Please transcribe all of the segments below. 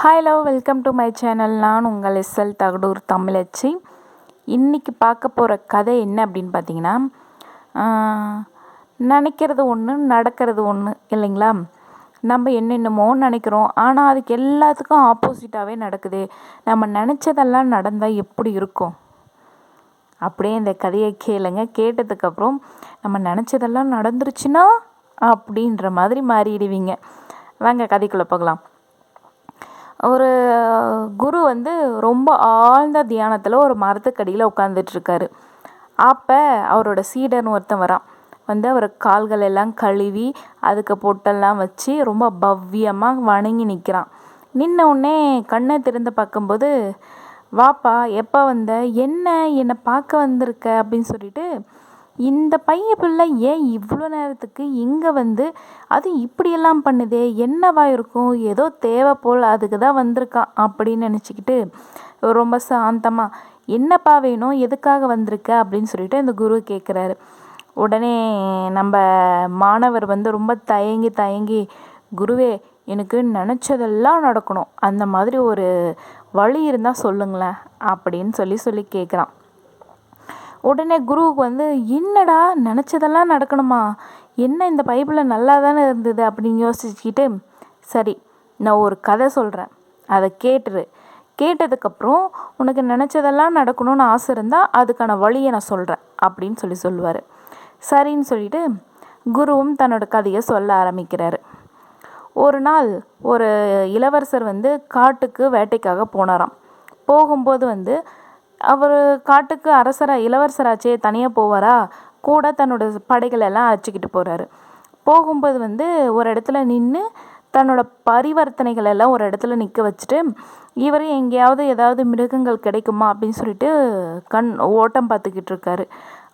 Hi love welcome to my channel நான் உங்கள் SL Thagadur தமிழச்சி. இன்றைக்கி பார்க்க போகிற கதை என்ன அப்படின்னு பார்த்தீங்கன்னா நினைக்கிறது ஒன்று நடக்கிறது ஒன்று இல்லைங்களா? நம்ம என்னென்னமோ நினைக்கிறோம். ஆனால் அதுக்கு எல்லாத்துக்கும் ஆப்போசிட்டாகவே நடக்குது. நம்ம நினச்சதெல்லாம் நடந்தால் எப்படி இருக்கும்? அப்படியே இந்த கதையை கேளுங்க. கேட்டதுக்கப்புறம் நம்ம நினச்சதெல்லாம் நடந்துருச்சுன்னா அப்படின்ற மாதிரி மாறிடுவீங்க. வாங்க கதைக்குள்ளே போகலாம். ஒரு குரு வந்து ரொம்ப ஆழ்ந்த தியானத்தில் ஒரு மரத்துக்கடியில் உட்காந்துட்ருக்காரு அப்போ அவரோட சீடர்னு ஒருத்தன் வரான். வந்து அவர் கால்கள் எல்லாம் கழுவி அதுக்கு பொட்டெல்லாம் வச்சு ரொம்ப பவ்யமாக வணங்கி நிற்கிறான் நின்ன உடனே கண்ணை திறந்து பார்க்கும்போது வாப்பா எப்போ வந்த? என்ன? என்னை பார்க்க வந்திருக்க? அப்படின்னு சொல்லிட்டு இந்த பைய பிள்ளை ஏன் இவ்வளோ நேரத்துக்கு இங்கே வந்து அது இப்படியெல்லாம் பண்ணுதே? என்னவா இருக்கும்? ஏதோ தேவை போல் அதுக்கு தான் வந்திருக்கான் அப்படின்னு நினச்சிக்கிட்டு ரொம்ப சாந்தமாக என்னப்பா வேணும்? எதுக்காக வந்திருக்க? அப்படின்னு சொல்லிட்டு இந்த குரு கேட்குறாரு. உடனே நம்ம மாணவர் வந்து ரொம்ப தயங்கி தயங்கி குருவே எனக்கு நினச்சதெல்லாம் நடக்கணும். அந்த மாதிரி ஒரு வழி இருந்தால் சொல்லுங்களேன் அப்படின்னு சொல்லி சொல்லி கேட்குறான். உடனே குருவுக்கு வந்து என்னடா நினச்சதெல்லாம் நடக்கணுமா? என்ன இந்த பைபிளில் நல்லா தானே இருந்தது? அப்படின்னு யோசிச்சுக்கிட்டு சரி நான் ஒரு கதை சொல்கிறேன் அதை கேட்டுரு. கேட்டதுக்கப்புறம் உனக்கு நினச்சதெல்லாம் நடக்கணும்னு ஆசை இருந்தால் அதுக்கான வழியை நான் சொல்கிறேன் அப்படின்னு சொல்லி சொல்லுவார். சரின்னு சொல்லிட்டு குருவும் தன்னோட கதையை சொல்ல ஆரம்பிக்கிறாரு. ஒரு நாள் ஒரு இளவரசர் வந்து காட்டுக்கு வேட்டைக்காக போனாராம். போகும்போது வந்து அவர் காட்டுக்கு அரசராக இளவரசராச்சே தனியாக போவாரா? கூட தன்னோட படைகள் எல்லாம் அழைச்சிக்கிட்டு போகிறாரு போகும்போது வந்து ஒரு இடத்துல நின்று தன்னோட பரிவர்த்தனைகள் எல்லாம் ஒரு இடத்துல நிற்க வச்சுட்டு இவர் எங்கேயாவது ஏதாவது மிருகங்கள் கிடைக்குமா அப்படின்னு சொல்லிட்டு கண் ஓட்டம் பார்த்துக்கிட்டு இருக்காரு.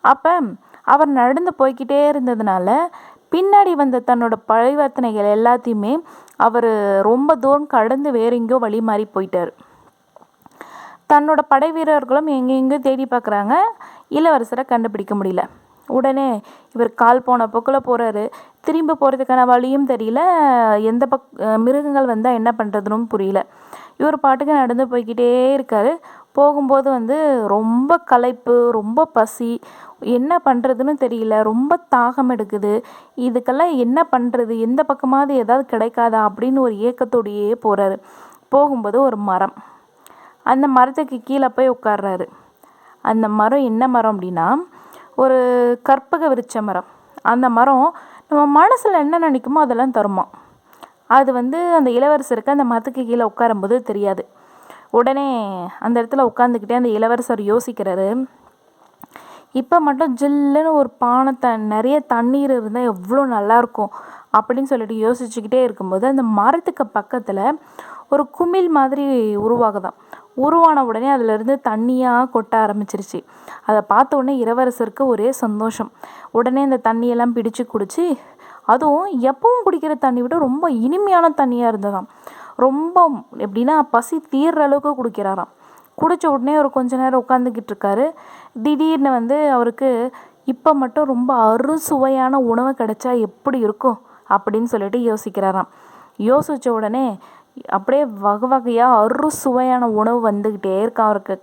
அப்போ அவர் நடந்து போய்க்கிட்டே இருந்ததுனால பின்னாடி வந்த தன்னோட பரிவர்த்தனைகள் எல்லாத்தையுமே அவர் ரொம்ப தூரம் கடந்து வேற எங்கேயோ வழி மாறி போயிட்டார். தன்னோட படை வீரர்களும் எங்கெங்கேயோ தேடி பார்க்குறாங்க இளவரசரை கண்டுபிடிக்க முடியல. உடனே இவர் கால் போன போக்கில் போகிறாரு திரும்பி போகிறதுக்கான வழியும் தெரியல. எந்த பக் மிருகங்கள் வந்தால் என்ன பண்ணுறதுன்னு புரியல. இவர் பாட்டுக்கு நடந்து போய்க்கிட்டே இருக்காரு. போகும்போது வந்து ரொம்ப களைப்பு ரொம்ப பசி. என்ன பண்ணுறதுன்னு தெரியல. ரொம்ப தாகம் எடுக்குது. இதுக்கெல்லாம் என்ன பண்ணுறது எந்த பக்கமாவது ஏதாவது கிடைக்காதா? அப்படின்னு ஒரு ஏக்கத்தோடையே போகிறாரு போகும்போது ஒரு மரம். அந்த மரத்துக்கு கீழே போய் உட்கார்றாரு. அந்த மரம் என்ன மரம் அப்படின்னா ஒரு கற்பக விருட்ச மரம். அந்த மரம் நம்ம மனசில் என்ன நினைக்குமோ அதெல்லாம் தருமா அது வந்து அந்த இளவரசருக்கு அந்த மரத்துக்கு கீழே உட்காரும்போது தெரியாது. உடனே அந்த இடத்துல உட்காந்துக்கிட்டே அந்த இளவரசர் யோசிக்கிறாரு. இப்போ மட்டும் ஜில்லுன்னு ஒரு பானை த நிறைய தண்ணீர் இருந்தால் எவ்வளோ நல்லாயிருக்கும் அப்படின்னு சொல்லிட்டு யோசிச்சுக்கிட்டே இருக்கும்போது அந்த மரத்துக்கு பக்கத்தில் ஒரு குமிழ் மாதிரி உருவாகுதாம் உருவான உடனே அதிலிருந்து தண்ணியாக கொட்ட ஆரம்பிச்சிருச்சு. அதை பார்த்த உடனே இளவரசருக்கு ஒரே சந்தோஷம். உடனே இந்த தண்ணியெல்லாம் பிடிச்சு குடிச்சு அதுவும் எப்பவும் குடிக்கிற தண்ணி விட ரொம்ப இனிமையான தண்ணியாக இருந்ததாம். ரொம்ப எப்படின்னா பசி தீர்ற அளவுக்கு குடிக்கிறாராம். குடித்த உடனே அவர் கொஞ்ச நேரம் உட்காந்துக்கிட்டு இருக்காரு. திடீர்னு வந்து அவருக்கு இப்போ மட்டும் ரொம்ப அறுசுவையான உணவு கிடைச்சா எப்படி இருக்கும்? அப்படின்னு சொல்லிட்டு யோசிக்கிறாராம். யோசித்த உடனே அப்படியே வகை வகையாக அறுசுவையான உணவு வந்துக்கிட்டே இருக்கான் அவருக்கு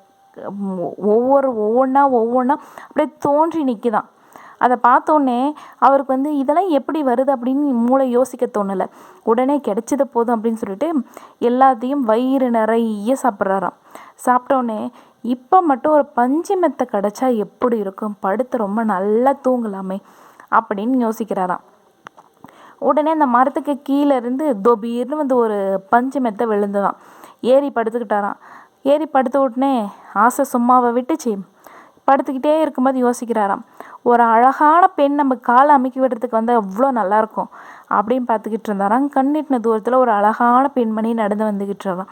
ஒவ்வொரு ஒவ்வொன்றா ஒவ்வொன்றா அப்படியே தோன்றி நிற்குதான் அதை பார்த்தோன்னே அவருக்கு வந்து இதெல்லாம் எப்படி வருது அப்படின்னு மூளை யோசிக்க தோணலை. உடனே கிடைச்சது போதும் அப்படின்னு சொல்லிட்டு எல்லாத்தையும் வயிறு நிறைய சாப்பிட்றாராம். சாப்பிட்டோன்னே இப்போ மட்டும் ஒரு பஞ்சு மெத்தை கிடச்சா எப்படி இருக்கும்? படுத்து ரொம்ப நல்லா தூங்கலாமே அப்படின்னு யோசிக்கிறாராம். உடனே அந்த மரத்துக்கு கீழே இருந்து தொபீர்னு வந்து ஒரு பஞ்சு மெத்தை விழுந்ததாம். ஏறி படுத்துக்கிட்டாராம். ஏறி படுத்த உடனே ஆசை சும்மாவை விட்டுச்சு. படுத்துக்கிட்டே இருக்கும்போது யோசிக்கிறாராம். ஒரு அழகான பெண் நம்ம காலை அமுக்கி விடுறதுக்கு வந்து அவ்வளோ நல்லாயிருக்கும் அப்படின்னு பார்த்துக்கிட்டு இருந்தாராம். கண்ணிட்டின தூரத்தில் ஒரு அழகான பெண்மணி நடந்து வந்துக்கிட்டு வந்த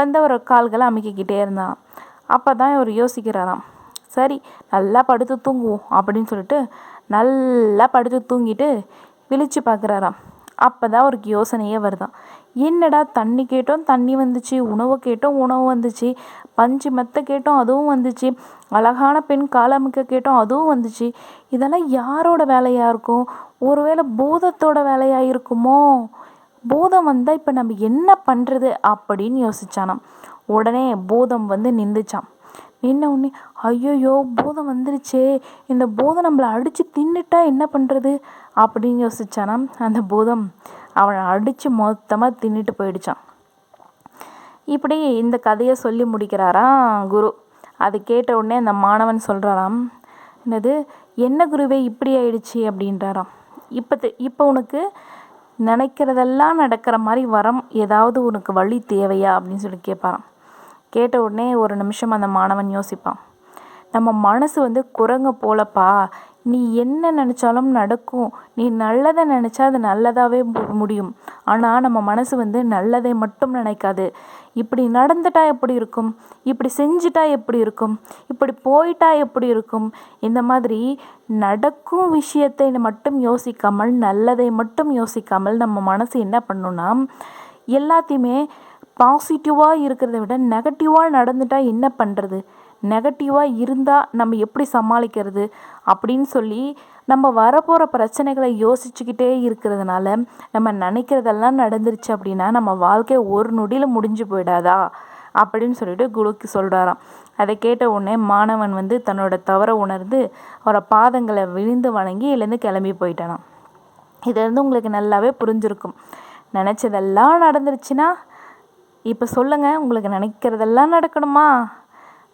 வந்து ஒரு கால்களை அமைக்கிக்கிட்டே இருந்தாராம். அப்போ தான் இவர் யோசிக்கிறாராம். சரி நல்லா படுத்து தூங்குவோம் அப்படின்னு சொல்லிட்டு நல்லா படுத்து தூங்கிட்டு விழிச்சு பார்க்குறாராம். அப்போ தான் அவருக்கு யோசனையே வருதான் என்னடா தண்ணி கேட்டோம் தண்ணி வந்துச்சு உணவு கேட்டோம் உணவு வந்துச்சு பஞ்சு மெத்த கேட்டோம் அதுவும் வந்துச்சு அழகான பெண் காலமிக்க கேட்டோம் அதுவும் வந்துச்சு. இதெல்லாம் யாரோட வேலையாக இருக்கும்? ஒருவேளை பூதத்தோட வேலையாக இருக்குமோ? பூதம் வந்தால் இப்போ நம்ம என்ன பண்ணுறது அப்படின்னு யோசிச்சானாம். உடனே பூதம் வந்து நின்றுச்சான் நின்ன உடனே ஐயோயோ பூதம் வந்துருச்சே. இந்த பூதம் நம்மளை அடித்து தின்னுட்டா என்ன பண்ணுறது அப்படின்னு யோசிச்சானாம் அந்த பூதம் அவனை அடித்து மொத்தமாக தின்னுட்டு போயிடுச்சான் இப்படி இந்த கதையை சொல்லி முடிக்கிறாராம் குரு. அது கேட்ட உடனே அந்த மாணவன் சொல்கிறாராம் என்னது என்ன குருவே இப்படி ஆயிடுச்சு அப்படின்றாராம். இப்போ இப்போ உனக்கு நினைக்கிறதெல்லாம் நடக்கிற மாதிரி வரம் ஏதாவது உனக்கு வழி தேவையா அப்படின்னு சொல்லி கேட்பாராம். கேட்ட உடனே ஒரு நிமிஷம் அந்த மாணவன் யோசிப்பான். நம்ம மனசு வந்து குரங்க போலப்பா நீ என்ன நினச்சாலும் நடக்கும். நீ நல்லதை நினச்சா அது நல்லதாகவே முடியும். ஆனால் நம்ம மனசு வந்து நல்லதை மட்டும் நினைக்காது. இப்படி நடந்துட்டா எப்படி இருக்கும்? இப்படி செஞ்சுட்டா எப்படி இருக்கும்? இப்படி போயிட்டா எப்படி இருக்கும்? இந்த மாதிரி நடக்கும் விஷயத்தை மட்டும் யோசிக்காமல் நல்லதை மட்டும் யோசிக்காமல் நம்ம மனசு என்ன பண்ணுன்னா எல்லாத்தையுமே பாசிட்டிவாக இருக்கிறத விட நெகட்டிவாக நடந்துட்டால் என்ன பண்ணுறது நெகட்டிவாக இருந்தால் நம்ம எப்படி சமாளிக்கிறது அப்படின்னு சொல்லி நம்ம வரப்போகிற பிரச்சனைகளை யோசிச்சுக்கிட்டே இருக்கிறதுனால நம்ம நினைக்கிறதெல்லாம் நடந்துருச்சு அப்படின்னா நம்ம வாழ்க்கை ஒரு நொடியில் முடிஞ்சு போயிடாதா அப்படின்னு சொல்லிட்டு குருக்கு சொல்கிறாராம் அதை கேட்ட உடனே மாணவன் வந்து தன்னோட தவறை உணர்ந்து அவரை பாதங்களை விழுந்து வணங்கி எழுந்து கிளம்பி போயிட்டானான் இதுலேருந்து உங்களுக்கு நல்லாவே புரிஞ்சிருக்கும். நினச்சதெல்லாம் நடந்துருச்சுன்னா இப்போ சொல்லுங்கள் உங்களுக்கு நினைக்கிறதெல்லாம் நடக்கணுமா?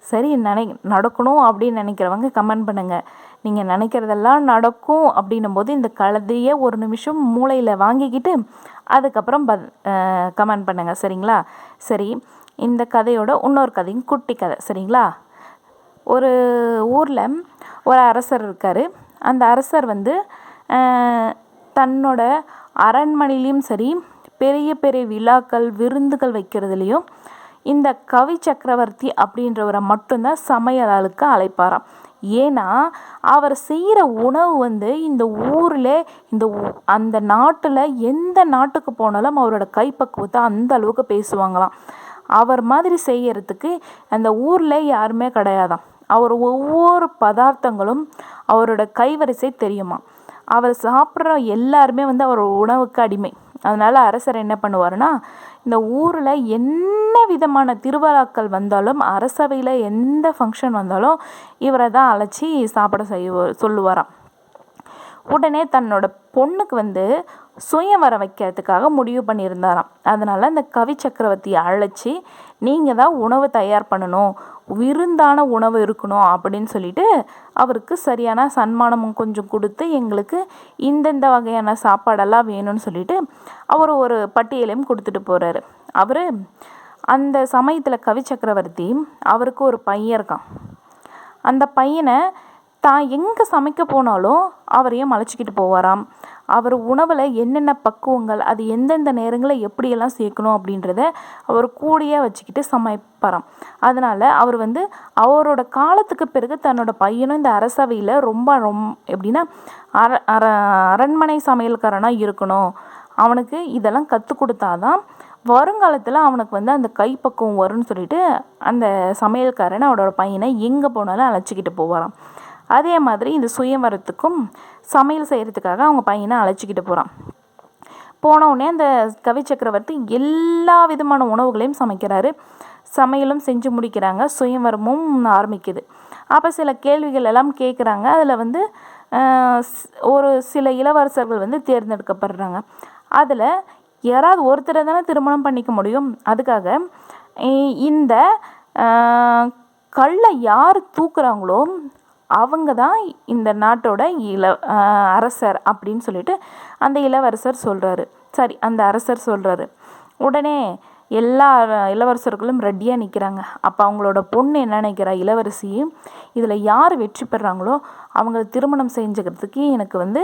சரி நினை நடக்கணும் அப்படின்னு நினைக்கிறவங்க கமெண்ட் பண்ணுங்கள் நீங்கள் நினைக்கிறதெல்லாம் நடக்கும் அப்படின்னும் போது இந்த கழுதையை ஒரு நிமிஷம் மூளையில் வாங்கிக்கிட்டு அதுக்கப்புறம் ப கமெண்ட் பண்ணுங்கள் சரிங்களா? சரி இந்த கதையோட இன்னொரு கதையும் குட்டி கதை. சரிங்களா? ஒரு ஊரில் ஒரு அரசர் இருக்கார். அந்த அரசர் வந்து தன்னோட அரண்மனையிலையும் சரி பெரிய பெரிய விழாக்கள் விருந்துகள் வைக்கிறதுலையும் இந்த கவி சக்கரவர்த்தி அப்படின்றவரை மட்டும்தான் சமையலாளுக்கு அழைப்பாராம். ஏன்னா அவர் செய்கிற உணவு வந்து இந்த ஊரில் இந்த அந்த நாட்டில் எந்த நாட்டுக்கு போனாலும் அவரோட கைப்பக்குவத்தை அந்த அளவுக்கு பேசுவாங்களாம். அவர் மாதிரி செய்யறதுக்கு அந்த ஊரில் யாருமே கிடையாதாம். அவர் ஒவ்வொரு பதார்த்தங்களும் அவரோட கைவரிசை தெரியுமா அவர் சாப்பிட்ற எல்லாருமே வந்து அவர் உணவுக்கு அடிமை. அதனால் அரசர் என்ன பண்ணுவாருன்னா இந்த ஊரில் என்ன விதமான திருவிழாக்கள் வந்தாலும் அரசவையில் எந்த ஃபங்க்ஷன் வந்தாலும் இவரை தான் அழைச்சி சாப்பிட செய்வ சொல்லுவாராம். உடனே தன்னோட பொண்ணுக்கு வந்து வர வைக்கிறதுக்காக முடிவு பண்ணியிருந்தாராம். அதனால் அந்த கவி சக்கரவர்த்தியை அழைச்சி நீங்கள் தான் உணவு தயார் பண்ணணும். விருந்தான உணவு இருக்கணும் அப்படின்னு சொல்லிட்டு அவருக்கு சரியான சன்மானமும் கொஞ்சம் கொடுத்து எங்களுக்கு இந்தந்த வகையான சாப்பாடெல்லாம் வேணும்னு சொல்லிட்டு அவர் ஒரு பட்டியலையும் கொடுத்துட்டு போகிறாரு அவர் அந்த சமயத்தில் கவி சக்கரவர்த்தி அவருக்கு ஒரு பையன் இருக்கான். அந்த பையனை தான் எங்கே சமைக்க போனாலும் அவரையும் அழைச்சிக்கிட்டு போவாராம். அவர் உணவில் என்னென்ன பக்குவங்கள் அது எந்தெந்த நேரங்களில் எப்படியெல்லாம் சேர்க்கணும் அப்படின்றத அவர் கூடியே வச்சுக்கிட்டு சமைப்பாராம். அதனால் அவர் வந்து அவரோட காலத்துக்கு பிறகு தன்னோட பையனும் இந்த அரசவையில் ரொம்ப ரொம் எப்படின்னா அர அர அரண்மனை சமையல்காரனாக இருக்கணும். அவனுக்கு இதெல்லாம் கற்றுக் கொடுத்தாதான் வருங்காலத்தில் அவனுக்கு வந்து அந்த கைப்பக்குவம் வரும்னு சொல்லிட்டு அந்த சமையல்காரன் அவனோட பையனை எங்கே போனாலும் அழைச்சிக்கிட்டு போவாராம். அதே மாதிரி இந்த சுயம்பரத்துக்கும் சமையல் செய்கிறதுக்காக அவங்க பையனை அழைச்சிக்கிட்டு போகிறான் போனவுடனே அந்த கவி சக்கரவர்த்தி எல்லா விதமான உணவுகளையும் சமைக்கிறாரு. சமையலும் செஞ்சு முடிக்கிறாங்க. சுயம்பரமும் ஆரம்பிக்குது. அப்போ சில கேள்விகள் எல்லாம் கேட்குறாங்க அதில் வந்து ஒரு சில இளவரசர்கள் வந்து தேர்ந்தெடுக்கப்படுறாங்க. அதில் யாராவது ஒருத்தரை தானே திருமணம் பண்ணிக்க முடியும். அதுக்காக இந்த கல்லை யார் தூக்குறாங்களோ அவங்க தான் இந்த நாட்டோட இள அரசர் அப்படின்னு சொல்லிட்டு அந்த இளவரசர் சொல்கிறாரு சரி அந்த அரசர் சொல்கிறாரு உடனே எல்லா இளவரசர்களும் ரெடியாக நிற்கிறாங்க அப்போ அவங்களோட பொண்ணு என்ன நினைக்கிறா? இளவரசி இதில் யார் வெற்றி பெறாங்களோ அவங்கள திருமணம் செஞ்சுக்கிறதுக்கு எனக்கு வந்து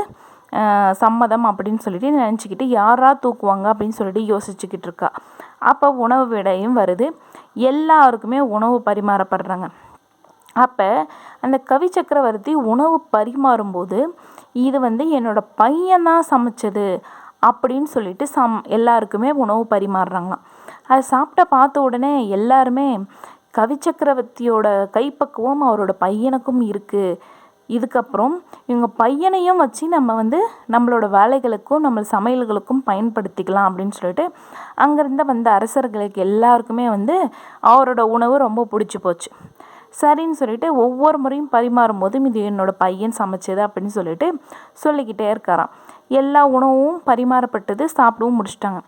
சம்மதம் அப்படின்னு சொல்லிட்டு நினச்சிக்கிட்டு யாரா தூக்குவாங்க அப்படின்னு சொல்லிட்டு யோசிச்சுக்கிட்டு இருக்கா. அப்போ உணவு விடையும் வருது. எல்லாருக்குமே உணவு பரிமாறப்படுறாங்க. அப்போ அந்த கவி சக்கரவர்த்தி உணவு பரிமாறும்போது இது வந்து என்னோடய பையன் தான் சமைச்சது அப்படின்னு சொல்லிட்டு சம் எல்லாருக்குமே உணவு பரிமாறுறாங்களாம். அதை சாப்பிட்ட பார்த்த உடனே எல்லாருமே கவி சக்கரவர்த்தியோட கைப்பக்குவம் அவரோட பையனுக்கும் இருக்குது இதுக்கப்புறம் இவங்க பையனையும் வச்சு நம்ம வந்து நம்மளோட வேலைகளுக்கும் நம்ம சமையல்களுக்கும் பயன்படுத்திக்கலாம் அப்படின்னு சொல்லிட்டு அங்கேருந்து வந்த அரசர்களுக்கு எல்லாருக்குமே வந்து அவரோட உணவு ரொம்ப பிடிச்சி போச்சு. சரின்னு சொல்லிட்டு ஒவ்வொரு முறையும் பரிமாறும் போதும் இது என்னோடய பையன் சமைச்சது அப்படின்னு சொல்லிட்டு சொல்லிக்கிட்டே இருக்காராம். எல்லா உணவும் பரிமாறப்பட்டது சாப்பிடவும் முடிச்சிட்டாங்க.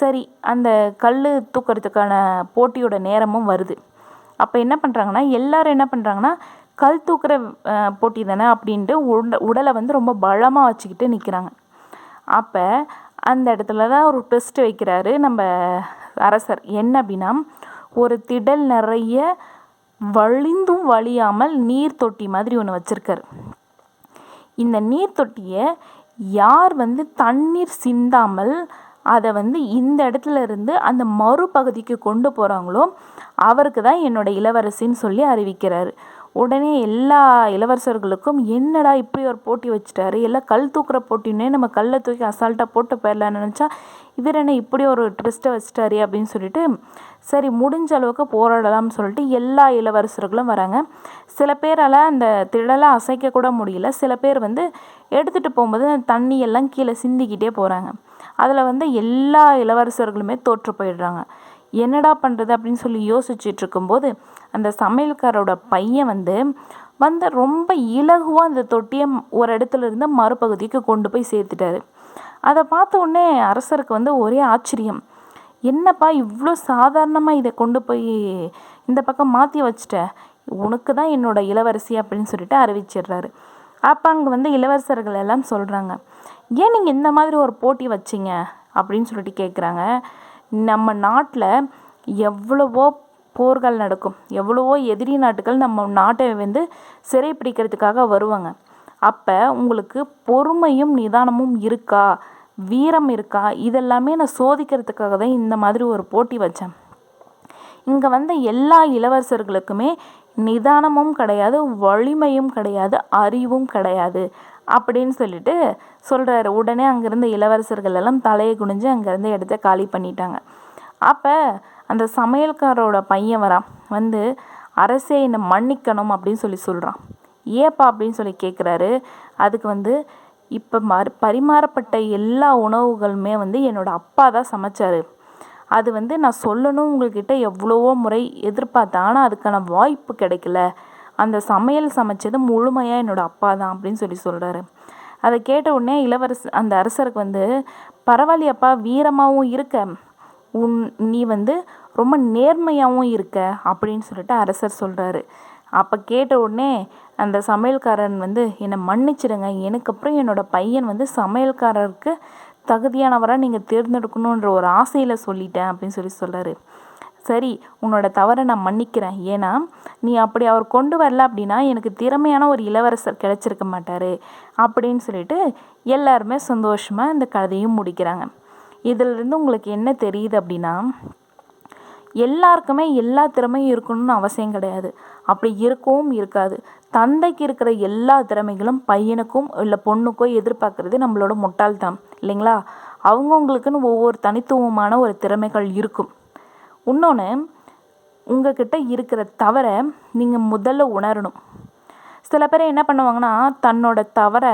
சரி அந்த கல் தூக்கிறதுக்கான போட்டியோட நேரமும் வருது. அப்போ என்ன பண்ணுறாங்கன்னா எல்லாரும் என்ன பண்ணுறாங்கன்னா கல் தூக்குற போட்டி தானே அப்படின்ட்டு உட உடலை வந்து ரொம்ப பலமாக வச்சுக்கிட்டு நிற்கிறாங்க அப்போ அந்த இடத்துல தான் ஒரு டெஸ்ட் வைக்கிறாரு நம்ம அரசர். என்ன அப்படின்னா ஒரு திடல் நிறைய வழிந்தும் வழியாமல் நீர் தொட்டி மாதிரி ஒன்று வச்சுருக்காரு. இந்த நீர் தொட்டியை யார் வந்து தண்ணீர் சிந்தாமல் அதை வந்து இந்த இடத்துல இருந்து அந்த மறுபகுதிக்கு கொண்டு போகிறாங்களோ அவருக்கு தான் என்னோடய இளவரசின்னு சொல்லி அறிவிக்கிறார். உடனே எல்லா இளவரசர்களுக்கும் என்னடா இப்படி ஒரு போட்டி வச்சுட்டாரு? எல்லாம் கல் தூக்குற போட்டின்னே நம்ம கல்லை தூக்கி அசால்ட்டாக போட்டு போயிடலான்னு நினச்சா இவர் என்ன இப்படி ஒரு ட்விஸ்ட்டை வச்சிட்டாரு அப்படின்னு சொல்லிட்டு சரி முடிஞ்ச அளவுக்கு போராடலாம்னு சொல்லிட்டு எல்லா இளவரசர்களும் வராங்க. சில பேரால் அந்த திடலை அசைக்கக்கூட முடியல. சில பேர் வந்து எடுத்துகிட்டு போகும்போது அந்த தண்ணி எல்லாம் கீழே சிந்திக்கிட்டே போகிறாங்க அதில் வந்து எல்லா இளவரசர்களுமே தோற்று போயிடுறாங்க. என்னடா பண்ணுறது அப்படின்னு சொல்லி யோசிச்சுட்டு இருக்கும்போது அந்த சமையல்காரோட பையன் வந்து வந்து ரொம்ப இலகுவாக அந்த தொட்டியை ஒரு இடத்துல இருந்து மறுபகுதிக்கு கொண்டு போய் சேர்த்துட்டாரு. அதை பார்த்த உடனே அரசருக்கு வந்து ஒரே ஆச்சரியம். என்னப்பா இவ்வளோ சாதாரணமாக இதை கொண்டு போய் இந்த பக்கம் மாற்றி வச்சிட்ட? உனக்கு தான் என்னோட இளவரசி அப்படின்னு சொல்லிட்டு அறிவிச்சிடுறாரு. அப்போ அங்கே வந்து இளவரசர்கள் எல்லாம் சொல்கிறாங்க ஏன் நீங்கள் இந்த மாதிரி ஒரு போட்டி வச்சிங்க? அப்படின்னு சொல்லிட்டு கேட்குறாங்க நம்ம நாட்டில் எவ்வளவோ போர்கள் நடக்கும் எவ்வளவோ எதிரி நாட்டுகள் நம்ம நாட்டை வந்து சிறை பிடிக்கிறதுக்காக வருவாங்க. அப்போ உங்களுக்கு பொறுமையும் நிதானமும் இருக்கா? வீரம் இருக்கா? இதெல்லாமே நான் சோதிக்கிறதுக்காக தான் இந்த மாதிரி ஒரு போட்டி வச்சேன். இங்கே வந்த எல்லா இளவரசர்களுக்குமே நிதானமும் கிடையாது வலிமையும் கிடையாது அறிவும் கிடையாது அப்படின்னு சொல்லிட்டு சொல்கிறாரு உடனே அங்கேருந்து இளவரசர்கள் எல்லாம் தலையை குனிஞ்சு அங்கேருந்து இடத்த காலி பண்ணிட்டாங்க. அப்போ அந்த சமையல்காரோட பையன் வரான் வந்து அரசே என்னை மன்னிக்கணும் அப்படின்னு சொல்லி சொல்கிறான் ஏப்பா அப்படின்னு சொல்லி கேட்குறாரு அதுக்கு வந்து இப்போ மறு பரிமாறப்பட்ட எல்லா உணவுகளுமே வந்து என்னோடய அப்பா தான் சமைச்சார். அது வந்து நான் சொல்லணும் உங்கள்கிட்ட எவ்வளவோ முறை எதிர்பார்த்தேன். ஆனால் அதுக்கான வாய்ப்பு கிடைக்கல. அந்த சமையல் சமைச்சது முழுமையாக என்னோடய அப்பா தான் அப்படின்னு சொல்லி சொல்கிறாரு அதை கேட்ட உடனே இளவரசு அந்த அரசருக்கு வந்து பரவாயில்லையப்பா வீரமாகவும் இருக்க. உன் நீ வந்து ரொம்ப நேர்மையாகவும் இருக்க. அப்படின்னு சொல்லிட்டு அரசர் சொல்கிறாரு அப்போ கேட்ட உடனே அந்த சமையல்காரன் வந்து என்னை மன்னிச்சிடுங்க. எனக்கு அப்புறம் என்னோடய பையன் வந்து சமையல்காரருக்கு தகுதியானவராக நீங்கள் தேர்ந்தெடுக்கணுன்ற ஒரு ஆசையில் சொல்லிட்டேன் அப்படின்னு சொல்லி சொல்கிறாரு சரி உன்னோட தவறை நான் மன்னிக்கிறேன். ஏன்னா நீ அப்படி அவர் கொண்டு வரல அப்படின்னா எனக்கு திறமையான ஒரு இளவரசர் கிடச்சிருக்க மாட்டார் அப்படின்னு சொல்லிட்டு எல்லாருமே சந்தோஷமாக இந்த கதையும் முடிக்கிறாங்க. இதிலிருந்து உங்களுக்கு என்ன தெரியுது அப்படின்னா எல்லாருக்குமே எல்லா திறமையும் இருக்கணும்னு அவசியம் கிடையாது. அப்படி இருக்கவும் இருக்காது. தந்தைக்கு இருக்கிற எல்லா திறமைகளும் பையனுக்கும் இல்லை பொண்ணுக்கோ எதிர்பார்க்குறது நம்மளோட முட்டாள்தான் இல்லைங்களா? அவங்கவுங்களுக்குன்னு ஒவ்வொரு தனித்துவமான ஒரு திறமைகள் இருக்கும். இன்னொன்று உங்ககிட்ட இருக்கிற தவறை நீங்கள் முதல்ல உணரணும். சில பேர் என்ன பண்ணுவாங்கன்னா தன்னோட தவறை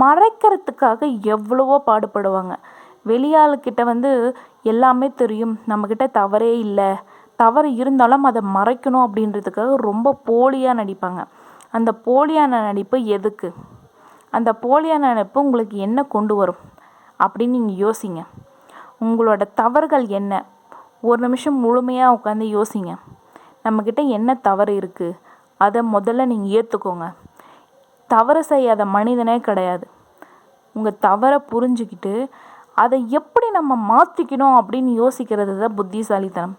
மறைக்கிறதுக்காக எவ்வளவோ பாடுபடுவாங்க. வெளியாளுக்கிட்ட வந்து எல்லாமே தெரியும். நம்மக்கிட்ட தவறே இல்லை. தவறு இருந்தாலும் அதை மறைக்கணும் அப்படின்றதுக்காக ரொம்ப போலியாக நடிப்பாங்க. அந்த போலியான நடிப்பு எதுக்கு? அந்த போலியான நடிப்பு உங்களுக்கு என்ன கொண்டு வரும்? அப்படின்னு நீங்கள் யோசிங்க. உங்களோட தவறுகள் என்ன? ஒரு நிமிஷம் முழுமையாக உட்காந்து யோசிங்க. நம்மக்கிட்ட என்ன தவறு இருக்குது அதை முதல்ல நீங்கள் ஏற்றுக்கோங்க தவறு செய்யாத மனிதனே கிடையாது. உங்கள் தவறை புரிஞ்சுக்கிட்டு அதை எப்படி நம்ம மாற்றிக்கணும் அப்படின்னு யோசிக்கிறது தான் புத்திசாலித்தனம்.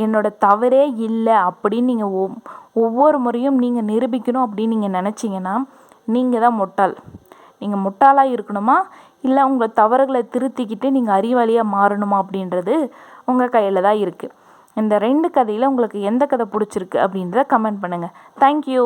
என்னோடய தவறே இல்லை அப்படின்னு நீங்கள் ஒவ் ஒவ்வொரு முறையும் நீங்கள் நிரூபிக்கணும் அப்படின்னு நீங்கள் நினச்சிங்கன்னா நீங்கள் தான் முட்டாள். நீங்கள் முட்டாளாக இருக்கணுமா? இல்லை உங்கள் தவறுகளை திருத்திக்கிட்டு நீங்கள் அறிவாளியாக மாறணுமா அப்படின்றது உங்கள் கையில் தான் இருக்குது இந்த ரெண்டு கதையில் உங்களுக்கு எந்த கதை பிடிச்சிருக்கு அப்படின்றத கமெண்ட் பண்ணுங்கள் தேங்க்யூ